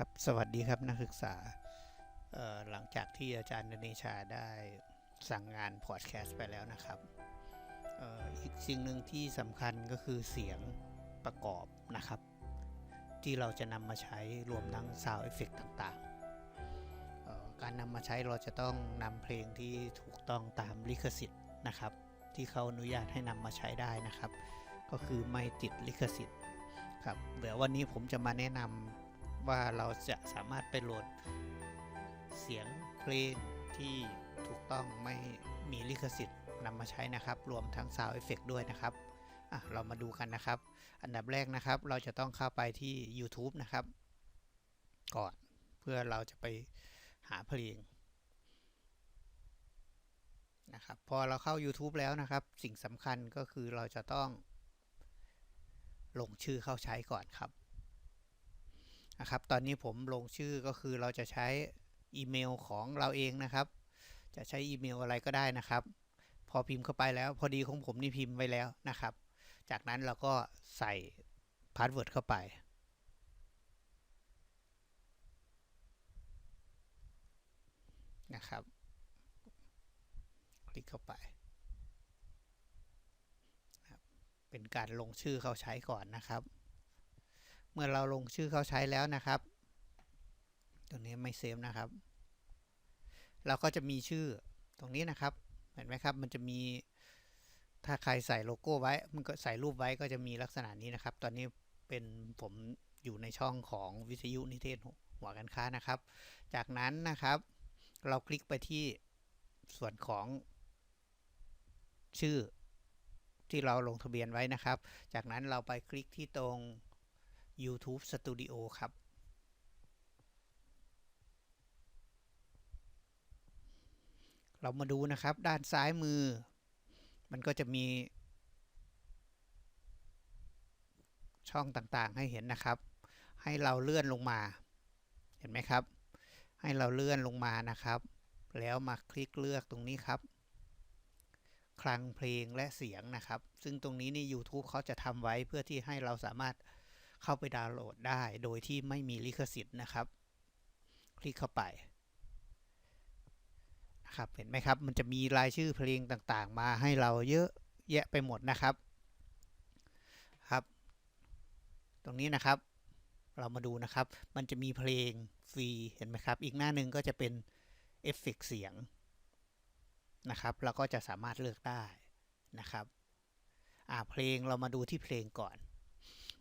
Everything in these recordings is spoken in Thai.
ครับสวัสดีครับนักศึกษาหลังจากที่อาจารย์เนชาได้สั่งงานพอดแคสต์ไปแล้วนะครับออีกสิ่งหนึ่งที่สำคัญก็คือเสียงประกอบนะครับ ที่เราจะนำมาใช้รวมทั้ง Sound Effect ต่างๆ การนำมาใช้เราจะต้องนำเพลงที่ถูกต้องตามลิขสิทธิ์นะครับ ที่เขาอนุญาตให้นำมาใช้ได้นะครับ ก็คือไม่ติดลิขสิทธิ์ครับเดี๋ยววันนี้ผมจะมาแนะนำ ว่าเราจะสามารถไปโหลดเสียงเพลงที่ถูกต้องไม่มีลิขสิทธิ์นำมาใช้นะครับ รวมทั้ง Sound Effect ด้วยนะครับเรามาดูกันนะครับ อันดับแรกนะครับ เราจะต้องเข้าไปที่ YouTube นะครับ ก่อนเพื่อเราจะไปหาเพลงนะครับพอเราเข้า YouTube แล้วนะครับ สิ่งสำคัญก็คือเราจะต้องลงชื่อเข้าใช้ก่อนครับ นะครับ ตอนนี้ผมลงชื่อก็คือเราจะใช้อีเมลของเราเองนะครับ จะใช้อีเมลอะไรก็ได้นะครับ พอพิมพ์เข้าไปแล้ว พอดีของผมนี่พิมพ์ไว้แล้วนะครับ จากนั้นเราก็ใส่พาสเวิร์ดเข้าไปนะครับ คลิกเข้าไป เป็นการลงชื่อเข้าใช้ก่อนนะครับ เมื่อเราลงชื่อเขาใช้แล้วนะครับ ตัวนี้ไม่เซฟนะครับ เราก็จะมีชื่อตรงนี้นะครับ เห็นไหมครับ มันจะมีถ้าใครใส่โลโก้ไว้ มันก็ใส่รูปไว้ก็จะมีลักษณะนี้นะครับ ตอนนี้เป็นผมอยู่ในช่องของวิทยุนิเทศหัวกันค้านะครับ จากนั้นนะครับ เราคลิกไปที่ส่วนของชื่อที่เราลงทะเบียนไว้นะครับ จากนั้นเราไปคลิกที่ตรง YouTube Studio ครับ เรามาดูนะครับด้านซ้ายมือ มันก็จะมี ช่องต่างๆให้เห็นนะครับ ให้เราเลื่อนลงมา เห็นไหมครับ ให้เราเลื่อนลงมานะครับ แล้วมาคลิกเลือกตรงนี้ครับคลังเพลงและเสียงนะครับ ซึ่งตรงนี้นี่ YouTube เขาจะทำไว้เพื่อที่ให้เราสามารถ เข้าไปดาวน์โหลดได้โดยที่ไม่มีลิขสิทธิ์นะครับ คลิกเข้าไปนะครับเห็นไหมครับ มันจะมีรายชื่อเพลงต่างๆ มาให้เราเยอะแยะไปหมดนะครับครับ ตรงนี้นะครับ เรามาดูนะครับ มันจะมีเพลงฟรีเห็นไหมครับ อีกหน้าหนึ่งก็จะเป็นเอฟเฟกเสียงนะครับ เราก็จะสามารถเลือกได้นะครับ อ่าเพลงเรามาดูที่เพลงก่อน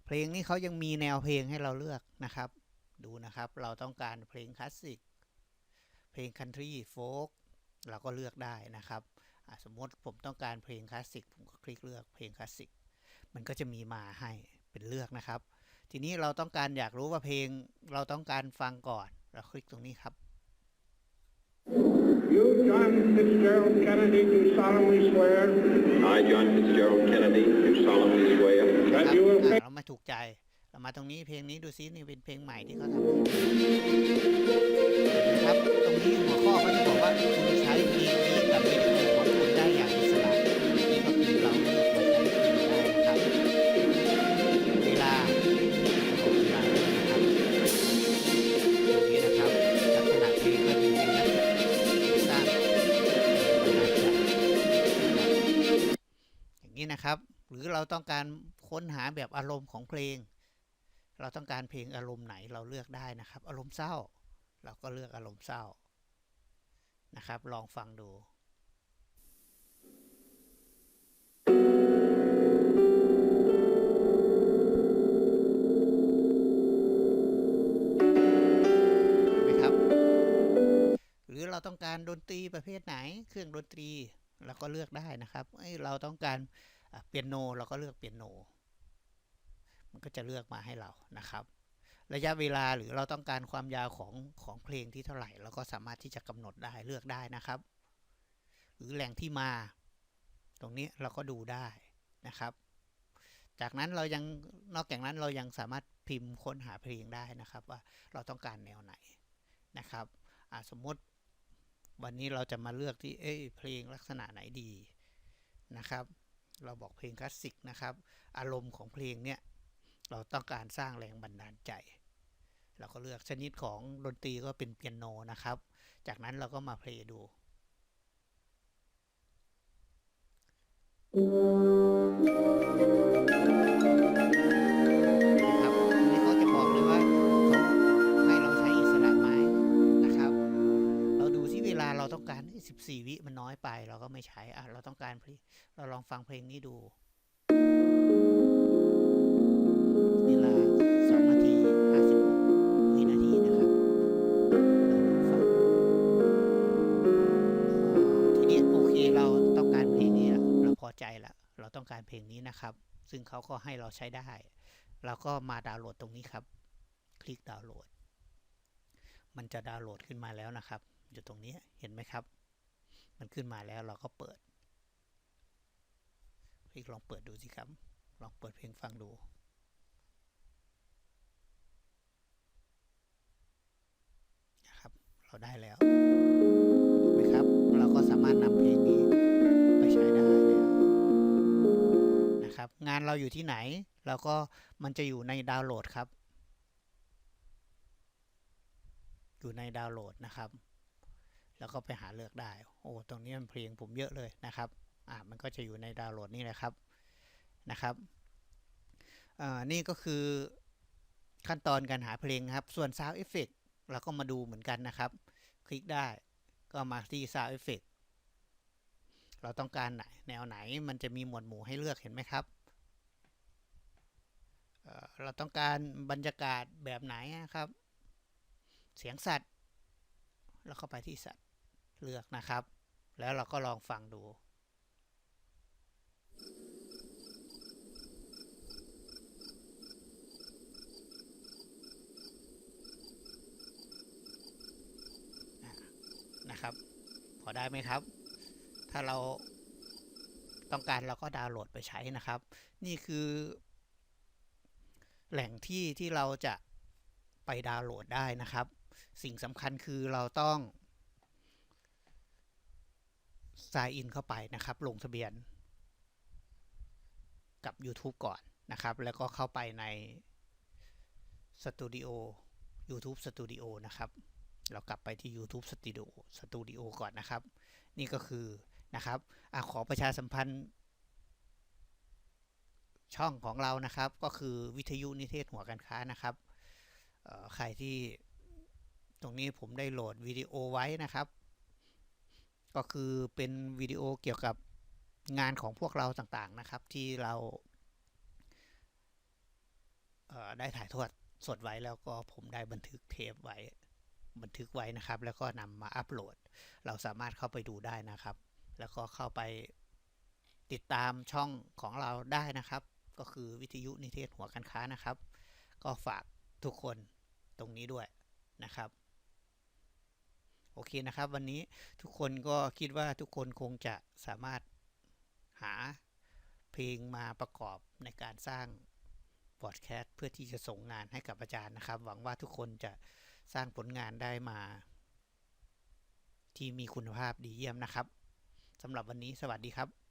เพลงนี้เขายังมีแนวเพลงให้เราเลือกนะครับ ดูนะครับเราต้องการเพลงคลาสสิกเพลงคันทรีโฟกเราก็เลือกได้นะครับ สมมติผมต้องการเพลงคลาสสิกผมก็คลิกเลือกเพลงคลาสสิกมันก็จะมีมาให้เป็นเลือกนะครับ ทีนี้เราต้องการอยากรู้ว่าเพลงเราต้องการฟังก่อน เราคลิกตรงนี้ครับ You, John Fitzgerald Kennedy, do solemnly swear I, John Fitzgerald Kennedy, do solemnly swear ครั that บ you will ถูกใจ เรามาตรงนี้เพลงนี้ดูซินี่เป็นเพลงใหม่ที่เขาทำนไหมครับตรงนี้หัวข้อเขาจะบอกว่าคุณใช้เพลงนี้กับวิดีโอของคุณได้อย่างอิสระนี่ก็คือเราเลือกมาใช้เพลงได้นะครับเวลาของเวลานะครับตรงนี้นะครับขนาดทีก็เป็นทีนั้นสร้างแรงบันดาลใจอย่างนี้นะครับ หรือเราต้องการ ค้นหาแบบอารมณ์ของเพลง เราต้องการเพลงอารมณ์ไหนเราเลือกได้นะครับ อารมณ์เศร้า เราก็เลือกอารมณ์เศร้านะครับ ลองฟังดูเห็นไหมครับหรือเราต้องการดนตรีประเภทไหน เครื่องดนตรีเราก็เลือกได้นะครับเอ้ยเราต้องการเปียโนเราก็เลือกเปียโน มันก็จะเลือกมาให้เรานะครับ ระยะเวลาหรือเราต้องการความยาวของของเพลงที่เท่าไหร่เราก็สามารถที่จะกำหนดได้เลือกได้นะครับ หรือแหล่งที่มา ตรงนี้เราก็ดูได้นะครับ จากนั้นเรายังนอกจากนั้นเรายังสามารถพิมพ์ค้นหาเพลงได้นะครับ ว่าเราต้องการแนวไหนนะครับสมมติวันนี้เราจะมาเลือกที่เอ้ยเพลงลักษณะไหนดีนะครับ เราบอกเพลงคลาสสิกนะครับ อารมณ์ของเพลงเนี่ย เราต้องการสร้างแรงบันดาลใจ เราก็เลือกชนิดของดนตรีก็เป็นเปียโนนะครับ จากนั้นเราก็มาเพลย์ดู ครับอันนี้เขาจะบอกเลยว่าเขาให้เราใช้อิสระไหมนะครับ เราดูที่เวลาเราต้องการ 14 วิมันน้อยไป เราก็ไม่ใช้อะเราต้องการเพลงเราลองฟังเพลงนี้ดู เพลงนี้นะครับ ซึ่งเขาก็ให้เราใช้ได้ เราก็มาดาวน์โหลดตรงนี้ครับ คลิกดาวน์โหลด มันจะดาวน์โหลดขึ้นมาแล้วนะครับ อยู่ตรงนี้เห็นไหมครับ มันขึ้นมาแล้วเราก็เปิด คลิกลองเปิดดูสิครับ ลองเปิดเพลงฟังดูนะครับ เราได้แล้วานเราอยู่ที่ไหนเราก็มันจะอยู่ในดาวน์โหลดครับ อยู่ในดาวน์โหลดนะครับ แล้วก็ไปหาเลือกได้ โอ้ ตรงนี้มันเพลงผมเยอะเลยนะครับ อ่า มันก็จะอยู่ในดาวน์โหลดนี่แหละครับ นะครับ อ่า นี่ก็คือขั้นตอนการหาเพลงครับ ส่วน Sound Effect เราก็มาดูเหมือนกันนะครับ คลิกได้ ก็มาที่ Sound Effect เราต้องการไหนแนวไหนมันจะมีหมวดหมู่ให้เลือกเห็นไหมครับ เราต้องการบรรยากาศแบบไหนนะครับ เสียงสัตว์ แล้วก็ไปที่สัตว์เลือกนะครับ แล้วเราก็ลองฟังดูนะครับ พอได้ไหมครับ ถ้าเราต้องการเราก็ดาวน์โหลดไปใช้นะครับ นี่คือ แหล่งที่ที่เราจะไปดาวน์โหลดได้นะครับ สิ่งสำคัญคือเราต้อง sign in เข้าไปนะครับ ลงทะเบียน กับ YouTube ก่อนนะครับ แล้วก็เข้าไปในสตูดิโอ YouTube Studio นะครับ เรากลับไปที่ YouTube Studio Studio ก่อนนะครับ นี่ก็คือนะครับอขอประชาสัมพันธ์ ช่องของเรานะครับก็คือวิทยุนิเทศหัวการค้านะครับใครที่ตรงนี้ผมได้โหลดวิดีโอไว้นะครับ ก็คือเป็นวิดีโอเกี่ยวกับงานของพวกเราต่างๆนะครับ ที่เราเได้ถ่ายทอดสดไว้แล้วก็ผมได้บันทึกเทปไว้บันทึกไว้นะครับ แล้วก็นำมาอัปโหลด เราสามารถเข้าไปดูได้นะครับ แล้วก็เข้าไปติดตามช่องของเราได้นะครับ ก็คือวิทยุนิเทศหัวการค้านะครับ ก็ฝากทุกคนตรงนี้ด้วยนะครับ โอเคนะครับ วันนี้ทุกคนก็คิดว่าทุกคนคงจะสามารถหาเพลงมาประกอบในการสร้างพอดแคสต์เพื่อที่จะส่งงานให้กับอาจารย์นะครับ หวังว่าทุกคนจะสร้างผลงานได้มา ที่มีคุณภาพดีเยี่ยมนะครับสำหรับวันนี้สวัสดีครับ